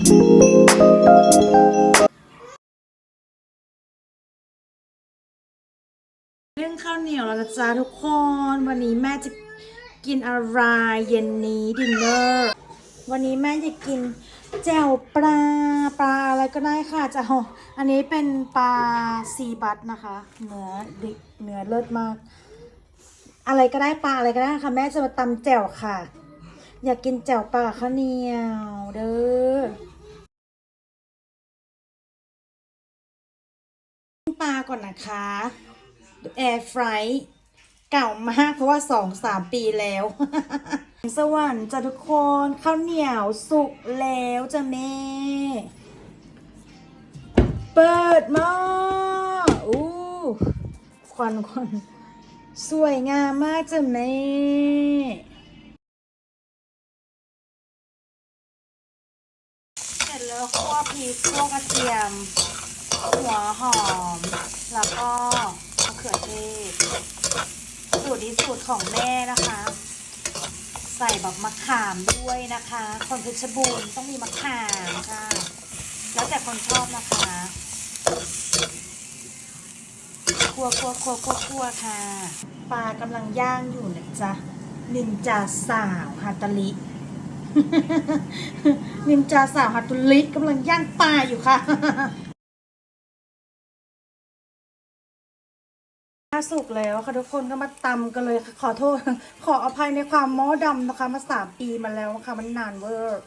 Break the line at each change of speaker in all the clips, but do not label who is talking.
เรื่องข้าวเหนียวแล้วนะจ๊ะทุกคน วันนี้แม่จะกินอะไรเย็นนี้ดินเนอร์วันนี้แม่จะกินแจ่วปลาปลาอะไรก็ได้ค่ะจะเอาอันนี้เป็นปลาซีบัตนะคะ เนื้อดิเนื้อเลิศมาก อะไรก็ได้ปลาอะไรก็ได้ค่ะ แม่จะมาตำแจ่วค่ะ อยากกินแจ่วปลาข้าวเหนียวเด้อปลาก่อนนะคะแอร์ฟรายเก่ามากเพราะว่าสองสามปีแล้ว สวรรค์จ้ะทุกคนข้าวเหนียวสุกแล้วจ้ะแม่ เปิดหม้ออู้ควันควันสวยงามมากจ้ะแม่ สร็จแล้วคั่วพริกคั่วกระเทียม หัวหอม แล้วก็มะเขือเทศ สูตรนี้สูตรของแม่นะคะ ใส่แบบมะขามด้วยนะคะ คนเพชรบูรณ์ต้องมีมะขามค่ะ แล้วแต่คนชอบนะคะคั่วคั่วคั่วคั่วคั่วค่ะ ปลากำลังย่างอยู่นะจ๊ะนินจาสาวฮาตาลิ นินจาสาวฮาตุลิกำลังย่างปลาอยู่ค่ะถ้าสุกแล้วค่ะทุกคนก็มาตำกันเลยค่ะขอโทษ ขออภัยในความม้อดำนะคะ มาสามปีมาแล้วค่ะมันนานเวอร์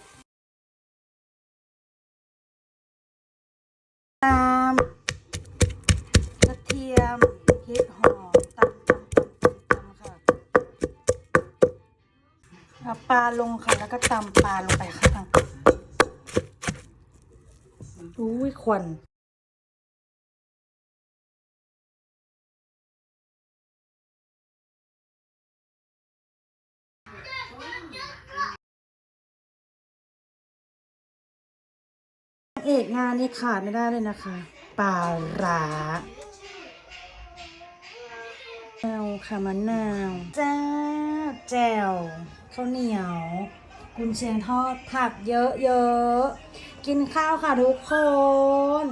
ตามกระเทียมพริกหอมตำตำตำตำค่ะ เอาปลาลงค่ะ แล้วก็ตำปลาลงไปค่ะอุ้ยควันเอกงานนี้ขาดไม่ได้เลยนะคะ ปลาร้า แจวค่ะมะนาวจ้าแจ่วข้าวเหนียว กุนเชียงทอดผักเยอะๆ กินข้าวค่ะทุกคน